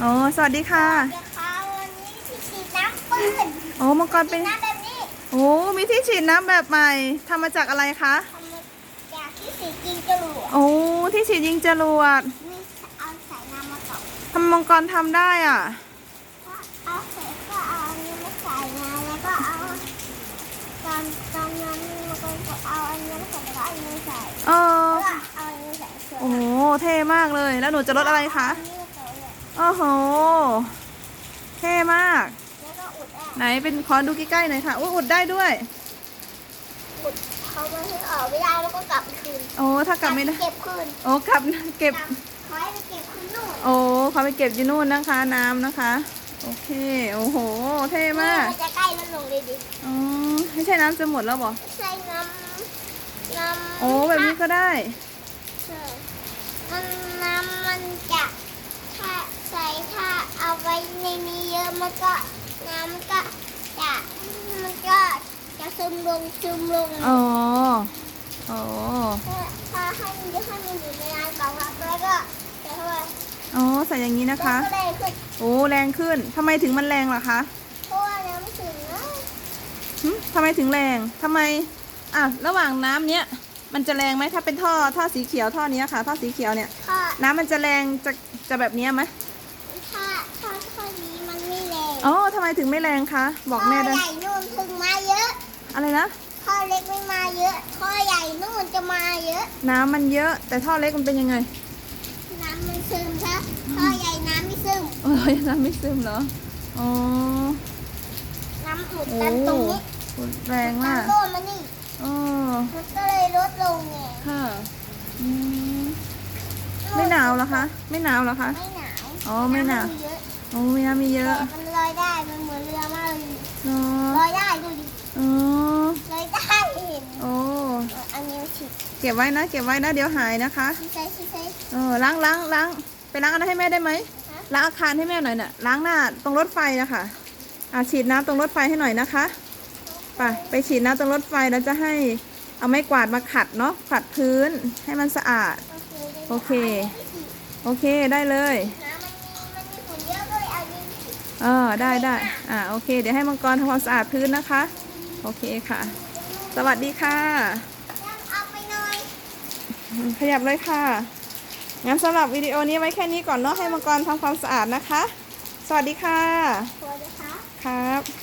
โอ้สวัสดีค่ะเดี๋ยวเขาวันนี้ที่ฉีดน้ำปืนโอ้มังกรเป็นน้ำแบบนี้โอ้มีที่ฉีดน้ำแบบใหม่ทำมาจากอะไรคะทำมาจากที่สีกินจรวดโอ้ที่ฉีดยิงจรวดมีเอาใส่น้ำมาก่อนทำมังกรทำได้อะก็เอาใส่ก็เอาอันนี้มาใส่นะแล้วก็เอาตอนตอนนั้นมันก็เอาอันนี้มาใส่แล้วก็เอาอันนี้มาใส่เออแล้วก็เอาอันนี้มาใส่ส่วนโอ้เท่มากเลยแล้วหนูจะลดอะไรคะอันนี้มาใส่เลย โอ้โหเท่มาก แล้วก็อุดอะไหนเป็นขอดูใกล้ๆหน่อยค่ะอุ้ยอุดได้ด้วย อุดเขาไม่ให้ออกไม่ได้แล้วก็กลับคืนโอ้ถ้ากลับไม่ได้เก็บคืนโอ้กลับเก็บ ขอให้ไปเก็บคืนนู่นโอ้เขาไปเก็บที่นู่นนะคะ น้ำนะคะ โอเค โอ้โห เท่มากนจะใกล้ลดลงเลยดิอ๋อไม่ใช่น้ำจะหมดแล้วบอใส่น้ำน้ำโอ้แบบนี้ก็ได้ใช่มันน้ำมันจะถ้าใส่ถ้าเอาไว้ในนี้เยอะ มันก็น้ำมันก็จะมันก็จะซึมลงซึมลงอ๋อโอ้ถ้าถ้าให้มันเยอะให้มันอยู่ในน้ำก่อนครับแล้วก็จะทำไมอ๋อใส่อย่างนี้นะคะ ก็ได้ขึ้นโอ้แรงขึ้นทำไมถึงมันแรงล่ะคะเพราะว่าน้ำถึงนะหึทำไมถึงแรงทำไมอะระหว่างน้ำเนี้ยมันจะแรงไหมถ้าเป็นท่อท่อสีเขียวท่อเนี้ยค่ะ ท่อสีเขียวเนี่ยถ้าน้ำมันจะแรงจะจะแบบเนี้ยไหม ถ้าถ้าข้อนี้มันไม่แรง อ๋อทำไมถึงไม่แรงคะ บอกแม่ได้ข้อใหญ่นู่นถึงมาเยอะอะไรนะข้อเล็กไม่มาเยอะข้อใหญ่นู่นจะมาเยอะ น้ำมันเยอะ แต่ท่อเล็กมันเป็นยังไงน้ำมันซึมครับข้อใหญ่น้ำไม่ซึมโอ้ยน้ำไม่ซึมเหรอ อ๋อ น้ำอุดโอ้ตันตรงนี้แรงมากน้ำโดนมานี่อ๋อมันก็เลยลดลงไงค่ะอืมไม่หนาวเหรอคะ ไม่หนาวเหรอคะ ไม่หนาวอ๋อไม่หนาวำเยอะ โอ้มีน้ำมีเยแต่อะมันลอยได้มันเหมือนเรือมากเลยเนาละอยได้ดูดิอ๋อลอยได้เห็นโอ้เอออันนี้ฉีดเก็บไว้นะ เก็บไว้นะเดี๋ยวหายนะคะชี้ใช้ชี้ใช้เออล้างล้างล้างไปล้างอะไรให้แม่ได้ไหมฮะล้างอาคารให้แม่หน่อยน่ะล้างหน้าตรงรถไฟนะคะอะฉีดน้ำตรงรถไฟให้หน่อยนะคะไปไปฉีดน้ำตรงรถไฟแล้วจะให้เอาไม้กวาดมาขัดเนาะขัดพื้นให้มันสะอาด โอเค โอเคได้เลย เออได้ได้อ่าโอเค เดี๋ยวให้มังกรทำความสะอาดพื้นนะคะ โอเคค่ะ สวัสดีค่ะแล้วเอาไปหน่อยขยับเลยค่ะ งั้นสำหรับวิดีโอนี้ไว้แค่นี้ก่อนเนาะให้มังกรทำความสะอาดนะคะ สวัสดีค่ะตัวนะคะครับ